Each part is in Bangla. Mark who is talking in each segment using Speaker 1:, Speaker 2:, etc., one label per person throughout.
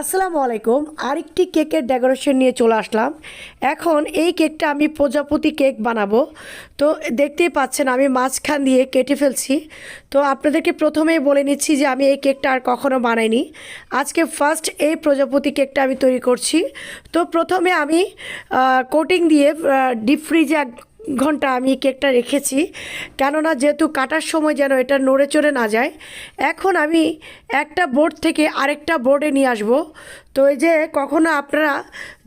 Speaker 1: আসসালামু আলাইকুম। আরেকটি কেকের ডেকোরেশন নিয়ে চলে আসলাম। এখন এই কেকটা আমি প্রজাপতি কেক বানাবো। তো দেখতেই পাচ্ছেন আমি মাঝখান দিয়ে কেটে ফেলছি। তো আপনাদেরকে প্রথমেই বলে নিচ্ছি যে আমি এই কেকটা আর কখনো বানাইনি। আজকে ফার্স্ট এই প্রজাপতি কেকটা আমি তৈরি করছি। তো প্রথমে আমি কোটিং দিয়ে ডিপ ফ্রিজে ঘণ্টা আমি কেকটা রেখেছি। কেননা যেহেতু কাটার সময় যেন এটা নড়ে চড়ে না যায়, এখন আমি একটা বোর্ড থেকে আরেকটা বোর্ডে নিয়ে আসব। তো এই যে কখনো আপনারা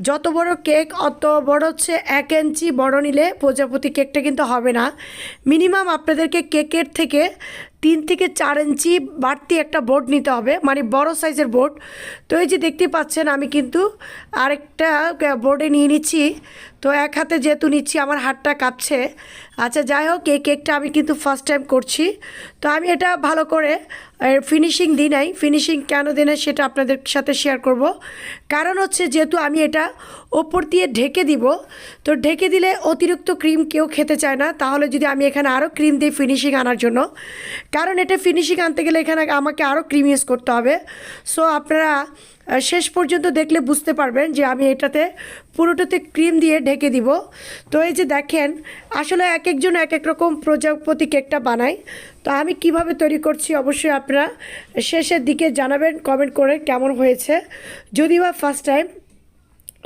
Speaker 1: যত বড় কেক, অত বড় হচ্ছে এক ইঞ্চি বড় নিলে প্রজাপতি কেকটা কিন্তু হবে না। মিনিমাম আপনাদেরকে কেকের থেকে তিন থেকে চার ইঞ্চি বাড়তি একটা বোর্ড নিতে হবে মানে বড় সাইজের বোর্ড তো এই যে দেখতে পাচ্ছেন, আমি কিন্তু আরেকটা বোর্ডে নিয়ে নিচ্ছি। তো এক হাতে যেহেতু নিচ্ছি, আমার হাতটা কাঁপছে। আচ্ছা যাই হোক, এই কেকটা আমি কিন্তু ফার্স্ট টাইম করছি। তো আমি এটা ভালো করে ফিনিশিং দিই নাই। ফিনিশিং কেন দিই নাই, সেটা আপনাদের সাথে শেয়ার করব। কারণ হচ্ছে, যেহেতু আমি এটা ওপর দিয়ে ঢেকে দিব, তো ঢেকে দিলে অতিরিক্ত ক্রিম কেউ খেতে চায় না। তাহলে যদি আমি এখানে আরও ক্রিম দিই ফিনিশিং আনার জন্য কারণ এটা ফিনিশিং আনতে গেলে এখানে আমাকে আরও ক্রিম ইউজ করতে হবে। সো আপনারা শেষ পর্যন্ত দেখলে বুঝতে পারবেন যে আমি এটাতে পুরোটাতে ক্রিম দিয়ে ঢেকে দিব। তো এই যে দেখেন, আসলে এক একজন এক এক রকম প্রজাপতি কেকটা বানায়। তো আমি কীভাবে তৈরি করছি অবশ্যই আপনারা শেষের দিকে জানাবেন কমেন্ট করে কেমন হয়েছে। যদি বা ফার্স্ট টাইম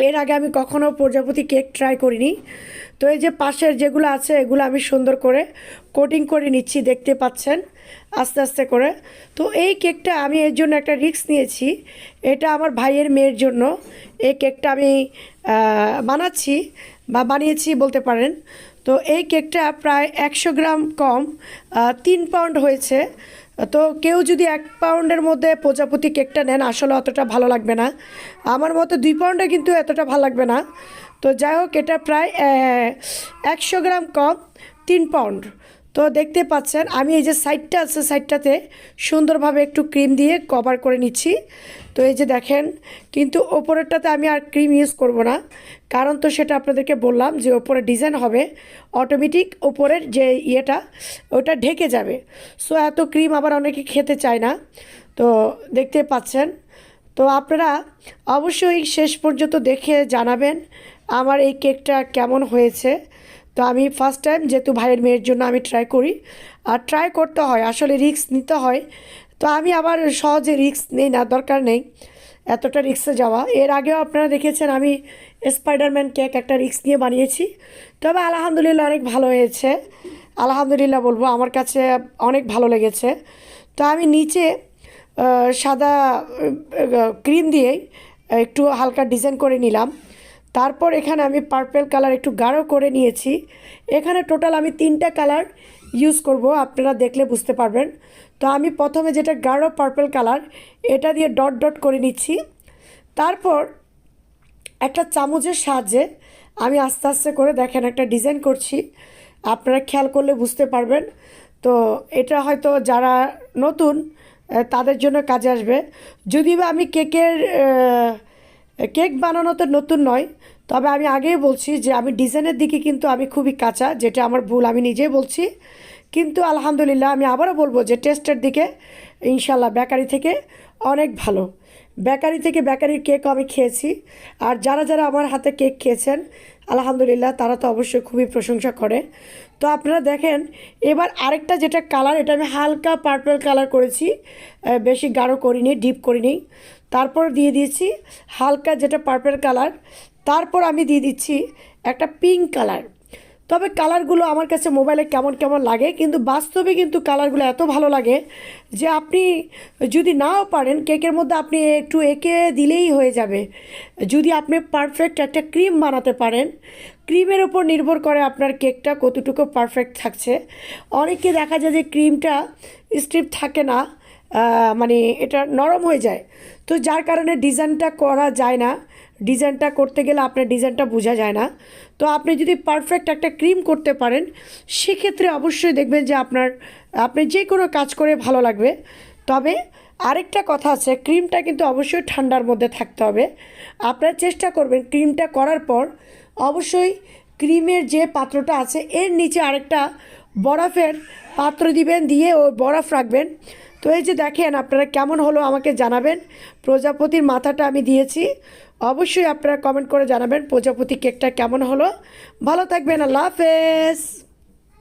Speaker 1: এর আগে আমি কখনও প্রজাপতি কেক ট্রাই করিনি। তো এই যে পাশের যেগুলো আছে, এগুলো আমি সুন্দর করে কোটিং করে নিচ্ছি, দেখতে পাচ্ছেন। আস্তে আস্তে করে। তো এই কেকটা আমি এর জন্য একটা রিস্ক নিয়েছি। এটা আমার ভাইয়ের মেয়ের জন্য। এই কেকটা আমি বানাচ্ছি বা বানিয়েছি বলতে পারেন। তো এই কেকটা প্রায় একশো গ্রাম কম তিন পাউন্ড হয়েছে। তো কেউ যদি এক পাউন্ডের মধ্যে প্রজাপতি কেকটা নেন, আসলে অতটা ভালো লাগবে না। আমার মতে দুই পাউন্ডে কিন্তু এতটা ভালো লাগবে না। তো যাই হোক, এটা প্রায় একশো গ্রাম কম, তিন পাউন্ড। তো দেখতে পাচ্ছেন, আমি এই যে সাইডটা আছে সাইডটাতে সুন্দরভাবে একটু ক্রিম দিয়ে কভার করে নিচ্ছি। তো এই যে দেখেন, কিন্তু ওপরেরটাতে আমি আর ক্রিম ইউজ করব না। কারণ তো সেটা আপনাদেরকে বললাম যে ওপরে ডিজাইন হবে অটোমেটিক ওপরের যে ইয়েটা, ওটা ঢেকে যাবে। সো এত ক্রিম আবার অনেকে খেতে চায় না। তো দেখতে পাচ্ছেন, তো আপনারা অবশ্যই শেষ পর্যন্ত দেখে জানাবেন, আমার এই কেকটা কেমন হয়েছে। তো আমি ফার্স্ট টাইম যেহেতু ভাইয়ের মেয়ের জন্য আমি ট্রাই করি। আর ট্রাই করতে হয়, আসলে রিস্ক নিতে হয়। তো আমি আবার সহজে রিস্ক নেই না, দরকার নেই এতটা রিক্সে যাওয়া। এর আগেও আপনারা দেখেছেন আমি স্পাইডারম্যান কেক একটা রিক্স নিয়ে বানিয়েছি। তবে আলহামদুলিল্লাহ অনেক ভালো হয়েছে। আলহামদুলিল্লাহ বলব আমার কাছে অনেক ভালো লেগেছে। তো আমি নিচে সাদা ক্রিম দিয়েই একটু হালকা ডিজাইন করে নিলাম। তারপর এখানে আমি পার্পেল কালার একটু গাঢ় করে নিয়েছি। এখানে টোটাল আমি তিনটা কালার ইউজ করব, আপনারা দেখলে বুঝতে পারবেন। তো আমি প্রথমে যেটা গাঢ় পার্পেল কালার এটা দিয়ে ডট ডট করে নিচ্ছি। তারপর একটা চামচের সাহায্যে আমি আস্তে আস্তে করে দেখেন একটা ডিজাইন করছি। আপনারা খেয়াল করলে বুঝতে পারবেন। তো এটা হয়তো যারা নতুন তাদের জন্য কাজে আসবে। যদিও বা আমি কেকের কেক বানানো তো নতুন নয়, তবে আমি আগেই বলছি যে আমি ডিজাইনের দিকে কিন্তু আমি খুবই কাঁচা, যেটা আমার ভুল আমি নিজেই বলছি। কিন্তু আলহামদুলিল্লাহ আমি আবারও বলব যে টেস্টের দিকে ইনশাল্লাহ বেকারি থেকে অনেক ভালো। বেকারি থেকে বেকারির কেক আমি খেয়েছি, আর যারা যারা আমার হাতে কেক খেয়েছেন, আলহামদুলিল্লাহ তারা তো অবশ্যই খুবই প্রশংসা করে। তো আপনারা দেখেন, এবার আরেকটা যেটা কালার, এটা আমি হালকা পার্পল কালার করেছি বেশি গাঢ় করিনি ডিপ করিনি। তারপর দিয়ে দিয়েছি হালকা যেটা পার্পল কালার তারপর আমি দিয়ে দিচ্ছি একটা পিঙ্ক কালার তবে কালারগুলো আমার কাছে মোবাইলে কেমন কেমন লাগে, কিন্তু বাস্তবে কিন্তু কালারগুলো এত ভালো লাগে যে আপনি যদি নাও পারেন কেকের মধ্যে আপনি একটু এঁকে দিলেই হয়ে যাবে। যদি আপনি পারফেক্ট একটা ক্রিম বানাতে পারেন ক্রিমের ওপর নির্ভর করে আপনার কেকটা কতটুকু পারফেক্ট থাকছে। অনেকে দেখা যায় যে ক্রিমটা স্ট্রিপ থাকে না মানে এটা নরম হয়ে যায়। তো যার কারণে ডিজাইনটা করা যায় না। ডিজাইনটা করতে গেলে আপনার ডিজাইনটা বোঝা যায় না। তো আপনি যদি পারফেক্ট একটা ক্রিম করতে পারেন, সেক্ষেত্রে অবশ্যই দেখবেন যে আপনার, আপনি যে কোনো কাজ করে ভালো লাগবে। তবে আরেকটা কথা আছে ক্রিমটা কিন্তু অবশ্যই ঠান্ডার মধ্যে থাকতে হবে। আপনারা চেষ্টা করবেন ক্রিমটা করার পর অবশ্যই ক্রিমের যে পাত্রটা আছে, এর নিচে আরেকটা বরফের পাত্র দিবেন, দিয়ে ও বরফ রাখবেন। তো এই যে দেখেন, আপনারা কেমন হলো আমাকে জানাবেন। প্রজাপতির মাথাটা আমি দিয়েছি। অবশ্যই আপনারা কমেন্ট করে জানাবেন প্রজাপতি কেকটা কেমন হলো। ভালো থাকবেন, আল্লাহ হাফেজ।